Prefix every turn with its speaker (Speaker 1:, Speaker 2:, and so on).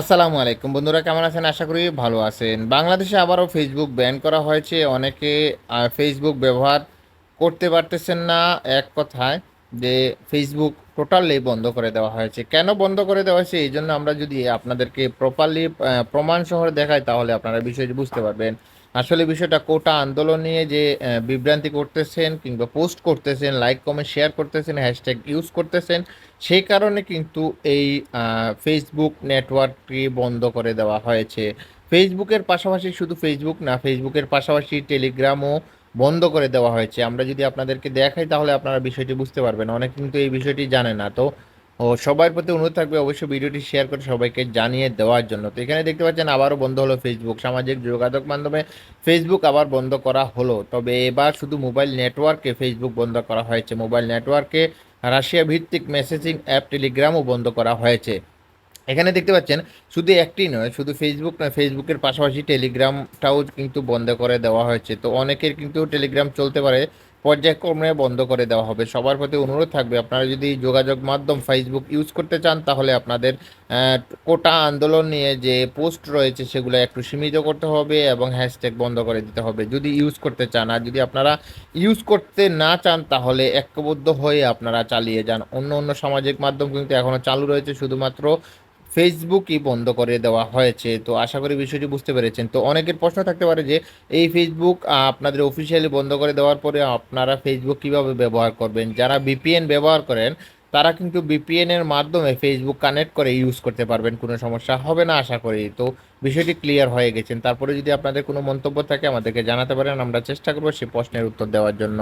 Speaker 1: আসসালামু আলাইকুম। বন্ধুরা, কেমন আছেন? আশা করি ভালো আছেন। বাংলাদেশে আবারও ফেসবুক ব্যান করা হয়েছে। অনেকে ফেসবুক ব্যবহার করতে পারতেছেন না। এক কথায় যে ফেসবুক টোটালি বন্ধ করে দেওয়া হয়েছে। কেন বন্ধ করে দেওয়া হয়েছে? এই জন্য আমরা যদি আপনাদেরকে প্রপারলি প্রমাণ সহ দেখাই, তাহলে আপনারা বিষয়টি বুঝতে পারবেন। আসলে বিষয়টা কোটা আন্দোলন নিয়ে যে বিভ্রান্তি করতেছেন কিংবা পোস্ট করতেছেন লাইক কমেন্ট শেয়ার করতেছেন হ্যাশট্যাগ ইউজ করতেছেন সেই কারণে কিন্তু এই ফেসবুক নেটওয়ার্কটি বন্ধ করে দেওয়া হয়েছে। ফেসবুকের পাশাপাশি শুধু ফেসবুক না ফেসবুকের পাশাপাশি টেলিগ্রামও বন্ধ করে দেওয়া হয়েছে। আমরা যদি আপনাদেরকে দেখাই তাহলে আপনারা বিষয়টি বুঝতে পারবেন। অনেক কিন্তু এই বিষয়টি জানে না। তো ও সবার প্রতি অনুরোধ থাকবে অবশ্যই ভিডিওটি শেয়ার করে সবাইকে জানিয়ে দেওয়ার জন্য। তো এখানে দেখতে পাচ্ছেন আবারও বন্ধ হলো ফেসবুক সামাজিক যোগাযোগ মাধ্যমে ফেসবুক আবার বন্ধ করা হলো। তবে এবার শুধু মোবাইল নেটওয়ার্কে ফেসবুক বন্ধ করা হয়েছে। মোবাইল নেটওয়ার্কে রাশিয়া ভিত্তিক মেসেজিং অ্যাপ টেলিগ্রামও বন্ধ করা হয়েছে। এখানে দেখতে পাচ্ছেন শুধু একটি নয়, শুধু ফেসবুক নয় ফেসবুকের পাশাপাশি টেলিগ্রামটাও কিন্তু বন্ধ করে দেওয়া হয়েছে। তো অনেকের কিন্তু টেলিগ্রাম চলতে পারে। পর্যায়ক্রমে বন্ধ করে দেওয়া হবে। সবার প্রতি অনুরোধ থাকবে, আপনারা যদি যোগাযোগ মাধ্যম ফেসবুক ইউজ করতে চান, তাহলে আপনাদের কোটা আন্দোলন নিয়ে যে পোস্ট রয়েছে, সেগুলো একটু সীমিত করতে হবে এবং হ্যাশট্যাগ বন্ধ করে দিতে হবে। যদি ইউজ করতে চান, আর যদি আপনারা ইউজ করতে না চান, তাহলে ঐক্যবদ্ধ হয়ে আপনারা চালিয়ে যান। অন্য অন্য সামাজিক মাধ্যম কিন্তু এখনও চালু রয়েছে, শুধুমাত্র ফেসবুকই বন্ধ করে দেওয়া হয়েছে। তো আশা করি বিষয়টি বুঝতে পেরেছেন। তো অনেকের প্রশ্ন থাকতে পারে যে, এই ফেসবুক আপনাদের অফিসিয়ালি বন্ধ করে দেওয়ার পরে আপনারা ফেসবুক কীভাবে ব্যবহার করবেন? যারা বিপিএন ব্যবহার করেন, তারা কিন্তু ভিপিএন এর মাধ্যমে ফেসবুক কানেক্ট করে ইউজ করতে পারবেন। কোনো সমস্যা হবে না আশা করি। তো বিষয়টি ক্লিয়ার হয়ে গেছেন তারপরে যদি আপনাদের কোনো মন্তব্য থাকে, আমাদেরকে জানাতে পারেন। আমরা চেষ্টা করব সেই প্রশ্নের উত্তর দেওয়ার জন্য।